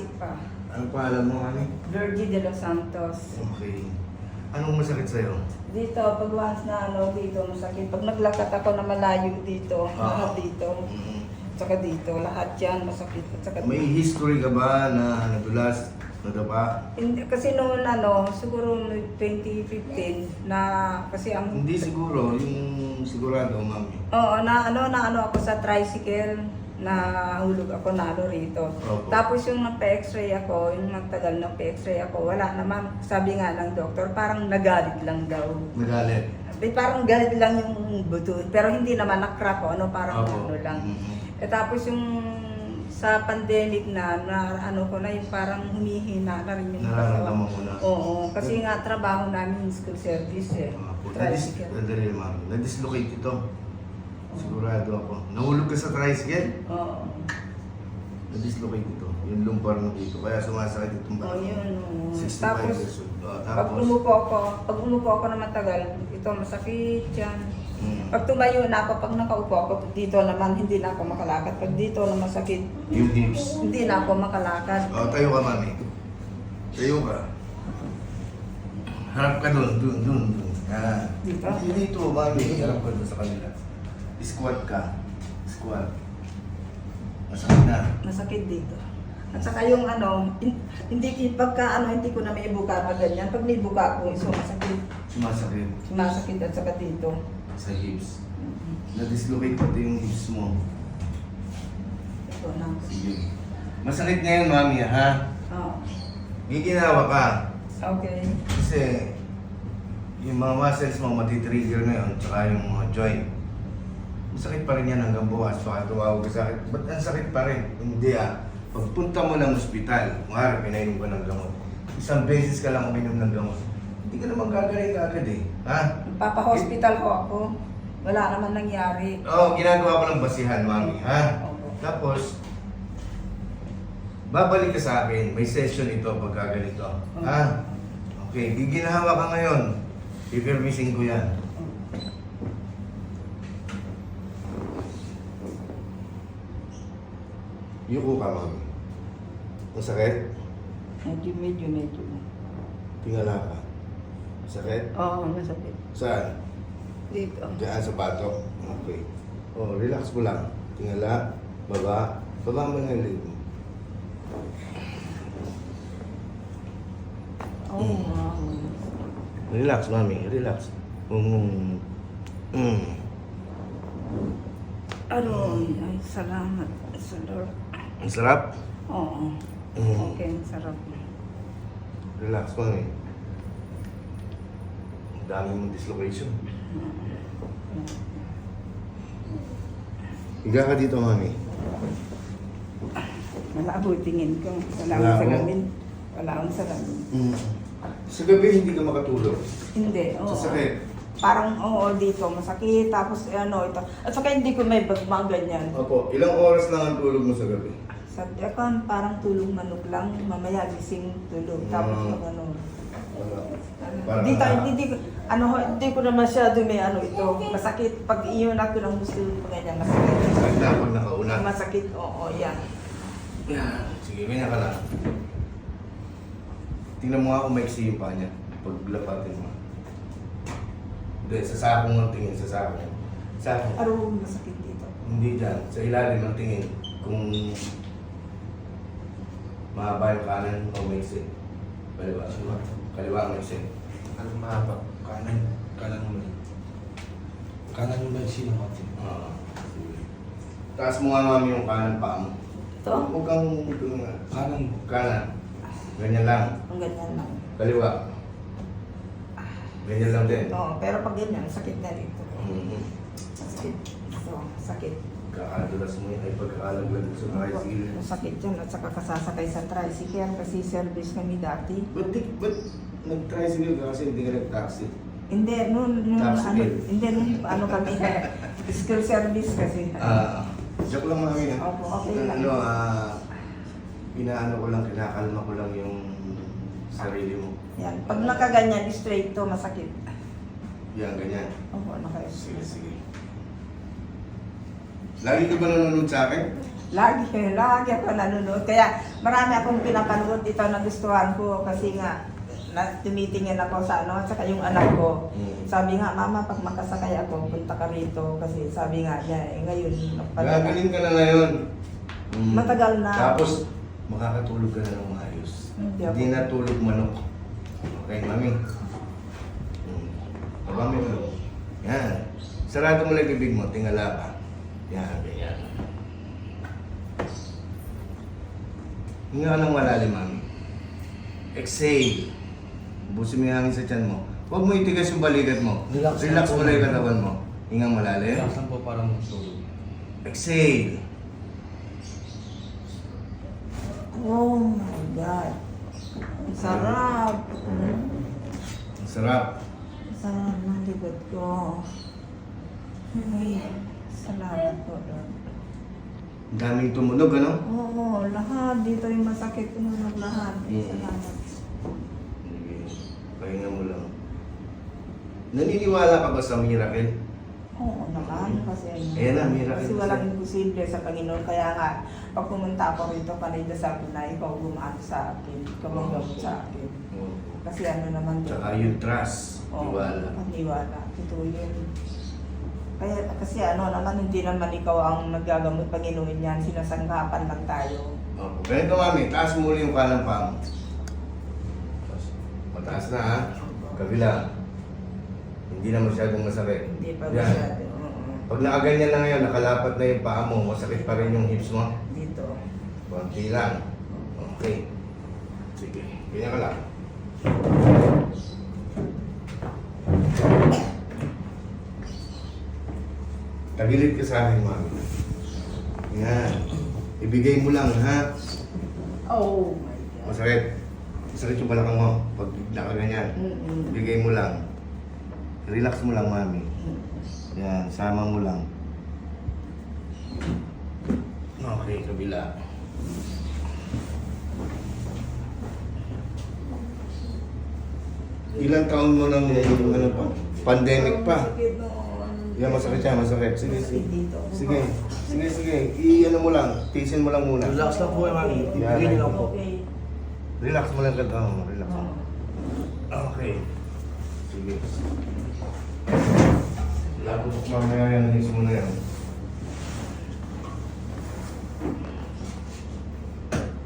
Pasig pa. Anong pangalan mo, mami? Lordy de los Santos. Okay. Anong masakit sa'yo? Dito, pag once na ano, dito masakit. Pag naglakad ako na malayo dito, Ah. lahat dito, Mm. tsaka dito, lahat yan masakit. At saka May history ka ba na nadulas, nadapa? Hindi, kasi noon ano, siguro noong 2015 na kasi ang Hindi siguro, yung sigurado, mami. Oo, na ano na ano ako sa tricycle na hulog ako nalo rito. Opo. Tapos yung nagpa-x-ray ako, yung nagtagal ng pa-x-ray ako, wala naman, sabi nga ng doktor, parang nagalit lang daw. Nagalit. Eh, parang galit lang yung buto, pero hindi naman na-crack ano, parang Opo. ano lang. Mhm. Eh, tapos yung sa pandemic na, na ano ko na yung parang humihina na rin yung Nararamdaman mo na. Oo, kasi nga trabaho namin school service eh. Ah, po. Nadis, Tricycle. nadali, mami. Na-dislocate ito. Sigurado ako. Nahulog ka sa tricycle? Oo. Na-dislocate ito. Yung lumbar mo dito. Kaya sumasakit itong Oh, bato. yun. oo. 65 Tapos, years old. Ah, pag tapos, umupo ako, pag umupo ako na matagal, ito masakit yan. mm, Pag tumayo na ako, pag nakaupo ako, dito naman hindi na ako makalakad. Pag dito na masakit, yung hips. hindi na ako makalakad. Oh, tayo ka, mami. Tayo ka. Harap ka doon, doon, doon, doon. Yan. Dito? Dito, mami. Harap ka doon sa kanila. Squat ka. Squat. Masakit na. Masakit dito. At saka yung ano, hin- hindi pagka ano, hindi ko na may buka na ganyan. Pag may buka ko, so masakit. Sumasakit Sumasakit at saka dito. sa hips. Na-dislocate pati yung hips mo. Ito na. Sige. Masakit ngayon, mami, ha? Oo. Giginawa ka. Okay. Kasi yung mga muscles mo matitrigger ngayon, tsaka yung mga joint. Masakit pa rin yan hanggang bukas. Baka tumawag ka sa akin. Ba't ang sakit pa rin? Hindi ah. Pagpunta mo ng ospital, nga pinainom ka ng gamot, isang beses ka lang uminom ng gamot, hindi ka naman gagaling agad eh. Ha? Papa-hospital ko ako. Wala naman nangyari. Oo, ginagawa ko ng basihan, mami. Ha? Opo. Tapos, babalik ka sa akin. May session ito pagka ganito. Ha? Okay, giginawa ka ngayon. Pipirmisin ko yan. Yuko ka, mami. Masakit? Medyo, medyo, medyo. Tingala ka. Masakit? Oo, masakit. Saan? Dito. Diyan sa batok. Okay. Oh, relax mo lang. Tingala, baba. Baba mo lang yung mo. Oo, wow. Relax, mami. Relax. Mm. Mm. Aroy, ay salamat sa Lord. Ang sarap. Oo. Mm. Okay, ang sarap. Relax, mami. Ang dami mong dislocation. Higa ka dito, mami. Malabo tingin ko. Wala Malabo? akong salamin. Wala akong salamin. Mm. Sa gabi, hindi ka makatulog. Hindi, oo. Sa sakit. Parang, oo, dito, masakit. Tapos, ano, ito. At saka hindi ko may bag- mga ganyan. Opo, ilang oras lang ang tulog mo sa gabi? Sabi ako, parang tulong manok lang. Mamaya gising tulog. Tapos, Mm. yung ano, ano, Parang- hindi, tayo, hindi, ko- ano, hindi ko na masyado may ano ito. Masakit. Pag iyon ako ng gusto pa ganyan, masakit. Sakit na pag nakauna. Masakit, oo, yan. Yan. Sige, ganyan ka lang. Tingnan mo nga kung maiksi yung paa niya. Pag lapatin mo. Hindi, sa sakong ang tingin, sa sakong. Sakong. Aro, masakit dito. Hindi dyan. Sa ilalim ang tingin. Kung mahaba yung kanan o maiksi. Kaliwa. Kaliwa ang maiksi. Ano mahaba? Kanan. Kanan mo lang. Kanan mo lang sino natin. Oo. Taas mo nga mami yung kanan paa mo. Ito? Huwag kang ito nga. Kanan mo. Kanan. Ganyan lang. Ang ganyan lang. Kaliwa. Ganyan lang din. Oo, pero pag ganyan, sakit na dito. Mhm. Sakit. Ito, sakit. Kakadulas mo ay pagkakalaglag sa tricycle. Masakit yan at saka kasasakay sa tricycle kasi service kami dati. Ba't ba't nag-tricycle ka kasi hindi ka nag-taxi? Hindi, noon, noon, ano, hindi, noon, ano kami, school service kasi. Ah, joke lang mami. Opo, okay lang. Ano, ah, inaano ko lang, kinakalma ko lang yung Sarili mo. Yan. Pag nakaganyan, straight to, masakit. Yan, ganyan. Opo, naka Sige, sige. Lagi ka ba nanonood sa akin? Lagi, lagi ako nanonood. Kaya marami akong pinapanood ito na gustuhan ko kasi nga na, tumitingin ako sa ano, saka yung anak ko. Mm. Sabi nga, mama, pag makasakay ako, punta ka rito. Kasi sabi nga niya, eh, ngayon, Gagaling ka na ngayon. Mm. Matagal na. Tapos, makakatulog ka na ng maayos. Hindi Hindi ako. na tulog manok. Okay, mami? Mm. Tulog. Yan. Sarado mo lang yung bibig mo, tingala ka. Yan, ganyan. Hinga ka ng malalim, mami. Exhale. Busin mo yung hangin sa tiyan mo. Huwag mo itigas yung balikat mo. Relax Relax mo lang yung katawan mo. Hingang malalim. Relax lang po parang tulog. Exhale. Oh my God. Ang sarap. Ang sarap. Ang sarap ng likod ko. Ay, salamat po, Lord. Ang daming tumunog, ano? Oo, lahat. Dito yung masakit. Tumunog lahat. Mm. Salamat. Sige, pahinga mo lang. Naniniwala ka ba sa miracle? Oo naman. Kasi, Ayan na, miracle kasi walang imposible sa Panginoon. Kaya nga, pag pumunta ako rito, kanina sabi na ikaw gumaan sa akin. Ikaw ang gamot sa akin. Kasi ano naman. Tsaka yung trust, Oo, tiwala. Paniwala. Totoo yun. Kaya, kasi ano naman, hindi naman ikaw ang nagagamot Panginoon yan. Sinasangkapan lang tayo. Oh, ganito mami, taas mo yung mo. Mataas na ha. Kabila. Hindi na masyadong masakit. Hindi pa Yan. masyado. Oo. Pag nakaganyan na ngayon, nakalapat na yung paa mo, masakit pa rin yung hips mo. Dito. Konti lang. Okay. Sige. Ganyan ka lang. Tagilid ka sa akin, mami. Yan. Ibigay mo lang, ha? Oh my God. Masakit. Masakit yung balakang mo. Pag nakaganyan. Mm-mm. Ibigay mo lang. Relax mo lang, mami. Yan, sama mo lang. Okay, kabila. Ilang taon mo nang ano pa? Pandemic pa. Yan, masakit siya, masakit. Sige, sige. Sige, sige, sige. I-ano mo lang, tisin mo lang muna. Relax lang po mami. Yeah, Ibigay niyo lang po. Okay. Relax mo lang ka oh, relax mo. Oh. Okay. Sige. Labot mamaya yan, alis mo na yan.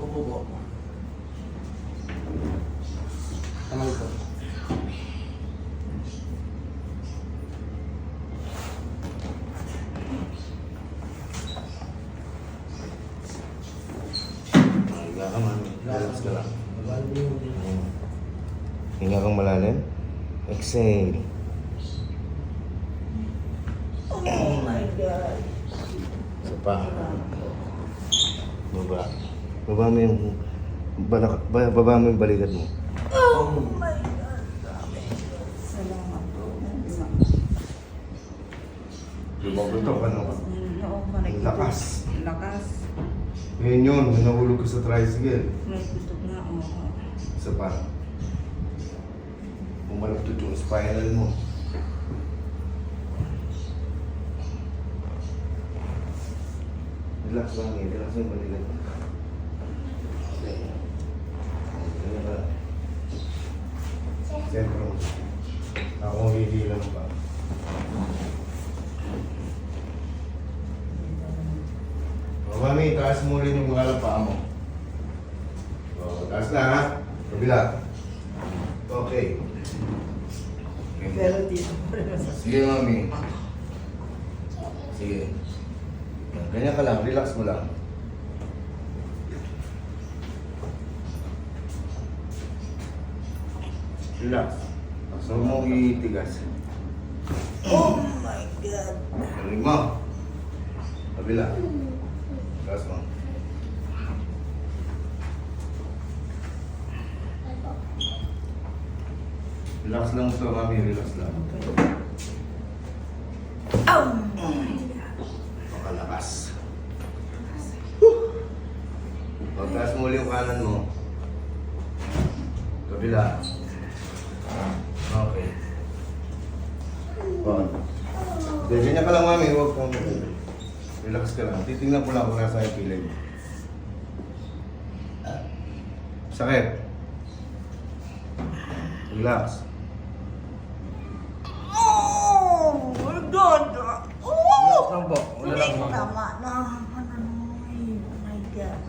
Opo po. Tama po. Higa ka, mami. Relax ka lang. Malalim yung Mm. Hinga kang malalim. Exhale. Oh my God. Isa pa. Baba. Baba mo yung... Balak, ba- baba mo yung balikat mo. Oh my God. Salamat po. Ano ka? Mm, Oo, managputok. Lakas. Lakas. Ngayon yun, nahulog ka sa tricycle. Managputok nga, oo. Isa pa. Pumalagtot yung spinal mo. Relax lang eh. Relax yung balikat mo. Okay. Ganyan ka. Sentro. Ako ang hihilang pa. Mami, taas mo rin yung mga paa mo. O, taas na ha. Kabila. Okay. Pero masakit. Sige, mami. Sige. Yan, Ganyan ka lang, relax mo lang. Relax. So mo itigas. Oh my God. Galing mo. Kabila. Taas mo. Relax lang ito, mami. Relax lang. Oh! Makalakas. Pagtaas mo ulit yung kanan mo. Kabila. Okay. Oh. Hindi, ganyan ka lang mami, huwag kang... Relax ka lang. Titingnan ko lang kung nasa yung kilay mo. Sakit. Relax. God! Relax Oh! lang po. Wala lang po. Tama na. Ano, oh my God.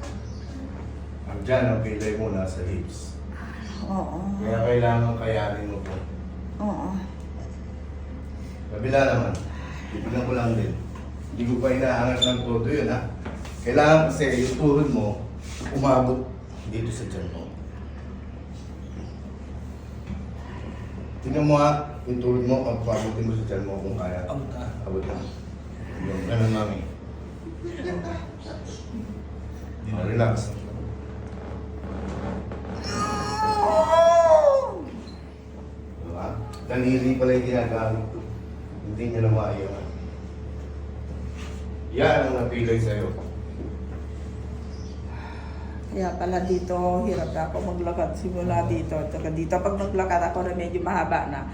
Andyan ang kilay mo nasa hips. Oo. Kaya kailangan kayanin mo po. Oo. Kabila naman. Titignan ko lang din. Hindi ko pa inaangat ng todo yun ha. Kailangan kasi yung tuhod mo umabot dito sa tiyan mo. Tingnan mo ha, yung tuhod mo, pagpabutin mo sa tiyan mo kung kaya. Abot na. Abot na. Yung ganun mami. Oh, relax. Diba? Daliri pala yung ginagamit ko. Hindi niya na maayaman. Yan ang napilay sa'yo. Kaya pala dito, hirap na ako maglakad simula dito. Tsaka dito, pag naglakad ako na medyo mahaba na,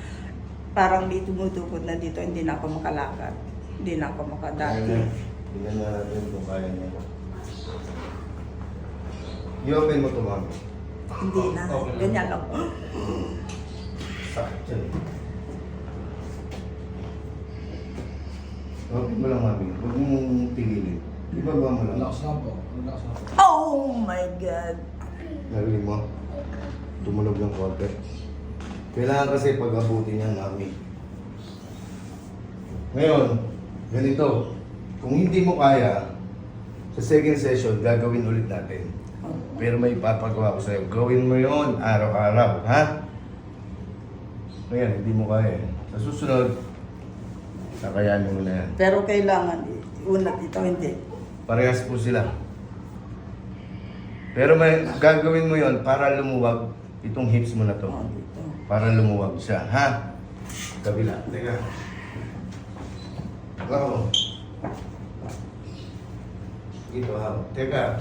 parang may tumutukod na dito, hindi na ako makalakad. Hindi na ako makadati. Tingnan nga natin kung kaya niya. I-open mo ito, mami. Hindi na. Ganyan lang. Sakit yan. Open mo lang, mami. Huwag mong pigilin. Ibaba mo lang. Relax lang po. Relax lang po. Oh my God! Narinig mo? Tumunog ng konti. Kailangan kasi pag-abutin niya, mami. Ngayon, ganito. Kung hindi mo kaya, sa second session, gagawin ulit natin. Pero may ipapagawa ko sa'yo. Gawin mo yon araw-araw, ha? Ngayon, hindi mo kaya. Sa susunod, kakayanin mo na yan. Pero kailangan, una dito, hindi. Parehas po sila. Pero may gagawin mo yon para lumuwag itong hips mo na to. Dito. Para lumuwag siya, ha? Kabila. Teka. Ako. Dito, ha? Teka.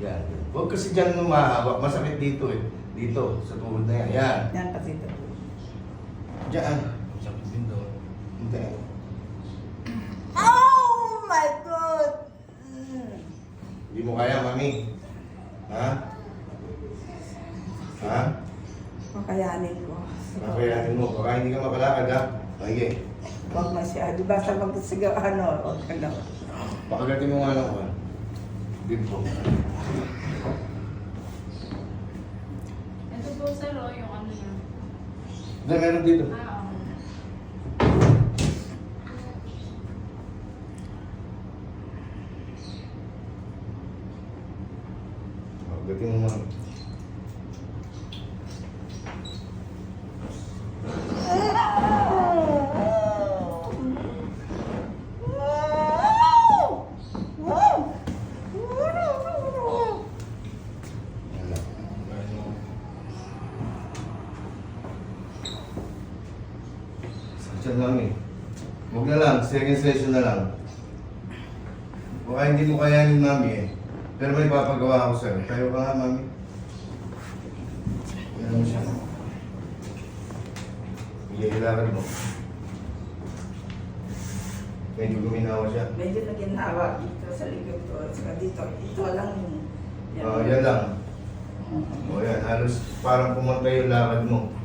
Yan. Huwag kasi dyan mo mahawak. Masakit dito eh. Dito, sa tuhod na yan. Yan. Yan kasi ito. Diyan. Sakit din daw. Hindi. Oh my God! Mm. Hindi mo kaya, mami. Ha? Ha? Makayanin ko. Kakayanin mo. Baka hindi ka makalakad, ha? Sige. Huwag masyado. Basta magsigaw, ano, huwag ka lang. Pakagatin mo nga lang ko. Dito. Ito po sir, oh, yung ano niya. Hindi, meron dito. Ah, oo. Pakagatin mo nga. Yan lang. Sakit lang eh. Huwag na lang, second session na lang. Baka hindi mo kayanin mami eh. Pero may papagawa ako sa'yo. Tayo ka nga mami. Yan mo siya. Iyailakad mo. Medyo guminawa siya. Medyo naginawa dito sa likod ko. Saka dito, ito lang yung... Ah, yan lang. O yan, halos parang pumantay yung lakad mo.